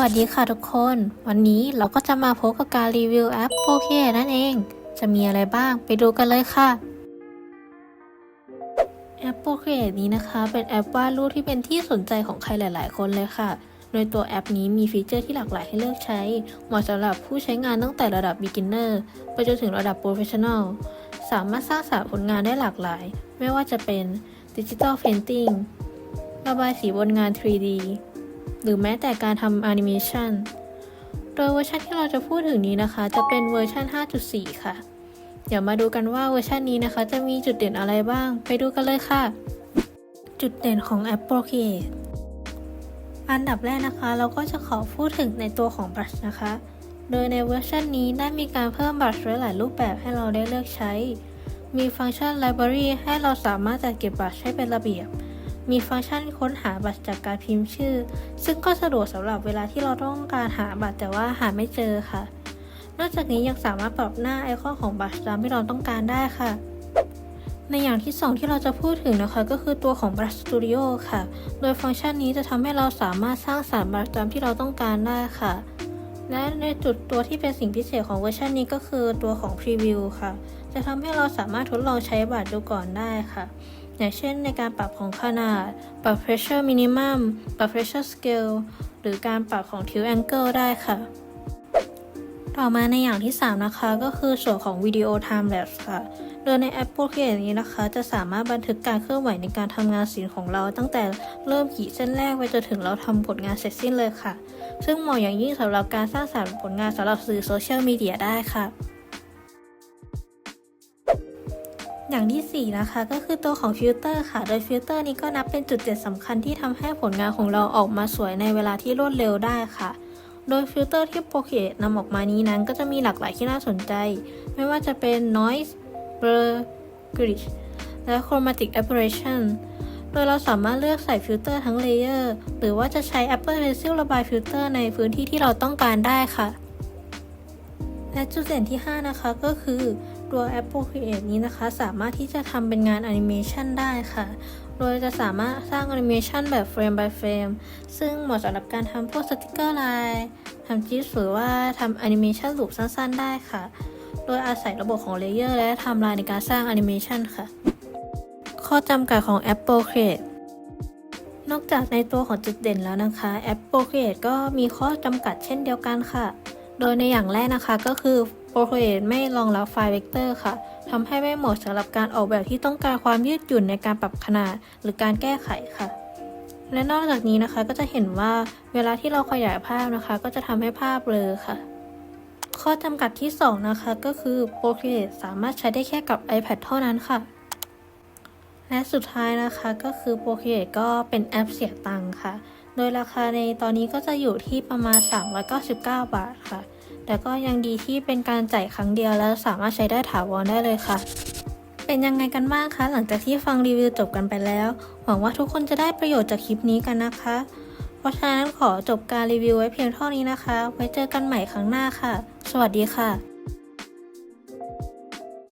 วัสดีค่ะทุกคน วันนี้เราก็จะมาพบกับการรีวิวแอปโ o เคนั่นเอง จะมีอะไรบ้างไปดูกันเลยค่ะ แอปโ o เคนี้นะคะ เป็นแอปวาดรูปที่เป็นที่สนใจของใครหลาย ๆ คนเลยค่ะ โดยตัวแอปนี้มีฟีเจอร์ที่หลากหลายให้เลือกใช้ เหมาะสำหรับผู้ใช้งานตั้งแต่ระดับ beginner ไปจนถึงระดับ professional สามารถสร้างสรรค์ผลงานได้หลากหลาย ไม่ว่าจะเป็น digital painting ระบายสีบนงาน 3D หรือแม้แต่การทำแอนิเมชันโดยเวอร์ชันที่เราจะพูดถึงนี้นะคะ จะเป็นเวอร์ชัน 5.4 ค่ะ เดี๋ยวมาดูกันว่าเวอร์ชันนี้นะคะ จะมีจุดเด่นอะไรบ้าง ไปดูกันเลยค่ะ จุดเด่นของแอป Procreate อันดับแรกนะคะ เราก็จะขอพูดถึงในตัวของ Brush นะคะ โดยในเวอร์ชันนี้ได้มีการเพิ่ม Brush ไว้หลายรูปแบบให้เราได้เลือกใช้ มีฟังก์ชัน Library ให้เราสามารถจัดเก็บ Brush ให้เป็นระเบียบ มีฟังก์ชันค้นหาบัตรจากการพิมพ์ชื่อ ซึ่งก็สะดวกสำหรับเวลาที่เราต้องการหาบัตรแต่ว่าหาไม่เจอค่ะ นอกจากนี้ยังสามารถปรับหน้าไอคอนของบัตรตามที่เราต้องการได้ค่ะ ในอย่างที่ 2 ที่เราจะพูดถึงนะคะ ก็คือตัวของ Brush Studio ค่ะ โดยฟังก์ชันนี้จะทำให้เราสามารถสร้างสรรค์บัตรตามที่เราต้องการได้ค่ะ และในจุดตัวที่เป็นสิ่งพิเศษของเวอร์ชันนี้ก็คือตัวของ Preview ค่ะ จะทำให้เราสามารถทดลองใช้บัตรดูก่อนได้ค่ะ อย่างเช่นในการปรับของขนาด ปรับ pressure minimum ปรับ pressure scale หรือการปรับของ tilt angle ได้ค่ะ ต่อมาในอย่างที่ 3 นะคะ ก็คือส่วนของวิดีโอ time lapse ค่ะ โดยในแอปโปรเกตนี้นะคะ จะสามารถบันทึกการเคลื่อนไหวในการทำงานศิลป์ของเรา ตั้งแต่เริ่มขีดเส้นแรกไปจนถึงเราทำผลงานเสร็จสิ้นเลยค่ะ ซึ่งเหมาะอย่างยิ่งสำหรับการสร้างสรรค์ผลงานสำหรับสื่อโซเชียลมีเดียได้ค่ะ อย่างที่ 4 นะคะ ก็คือตัวของฟิลเตอร์ค่ะ โดยฟิลเตอร์นี้ก็นับเป็นจุดเด่นสำคัญที่ทำให้ผลงานของเราออกมาสวยในเวลาที่รวดเร็วได้ค่ะ โดยฟิลเตอร์ที่โปรเคตนำออกมานี้นั้น ก็จะมีหลากหลายที่น่าสนใจ ไม่ว่าจะเป็น noise blur glitch และ chromatic aberration โดยเราสามารถเลือกใส่ฟิลเตอร์ทั้งเลเยอร์ หรือว่าจะใช้ Apple Pencil ระบายฟิลเตอร์ในพื้นที่ที่เราต้องการได้ค่ะ และจุดเด่นที่ 5 นะคะก็คือ ตัวแอป Procreate นี้นะคะ สามารถที่จะทำเป็นงานแอนิเมชันได้ค่ะ โดยจะสามารถสร้างแอนิเมชันแบบเฟรม by เฟรม ซึ่งเหมาะสำหรับการทำพวกสติกเกอร์ลายทำจิสหรือว่าทำแอนิเมชันลูปสั้นๆ ได้ค่ะ โดยอาศัยระบบของเลเยอร์และไทม์ไลน์ในการสร้างแอนิเมชันค่ะ ข้อจำกัดของแอป Procreate นอกจากในตัวของจุดเด่นแล้วนะคะแอป Procreate ก็มีข้อจำกัดเช่นเดียวกันค่ะ โดยในอย่างแรกนะคะก็คือ Procreate ไม่รองรับไฟล์เวกเตอร์ค่ะทำให้ไม่เหมาะสำหรับการออกแบบที่ต้องการความยืดหยุ่นในการปรับขนาด หรือการแก้ไขค่ะ และนอกจากนี้นะคะก็จะเห็นว่าเวลาที่เราขยายภาพนะคะ ก็จะทำให้ภาพเบลอค่ะ ข้อจำกัดที่ 2 นะคะก็คือ Procreate สามารถใช้ได้แค่กับ iPad เท่านั้นค่ะ และสุดท้ายนะคะก็คือ Procreate ก็เป็นแอปเสียตังค่ะ โดยราคาในตอนนี้ก็จะอยู่ที่ประมาณ 399 บาทค่ะ แต่ก็ยังดีที่เป็นการจ่ายครั้งเดียวแล้วสามารถใช้ได้ถาวรได้เลยค่ะ เป็นยังไงกันบ้างคะหลังจากที่ฟังรีวิวจบกันไปแล้ว หวังว่าทุกคนจะได้ประโยชน์จากคลิปนี้กันนะคะ เพราะฉะนั้นขอจบการรีวิวไว้เพียงเท่านี้นะคะ ไว้เจอกันใหม่ครั้งหน้าค่ะ สวัสดีค่ะ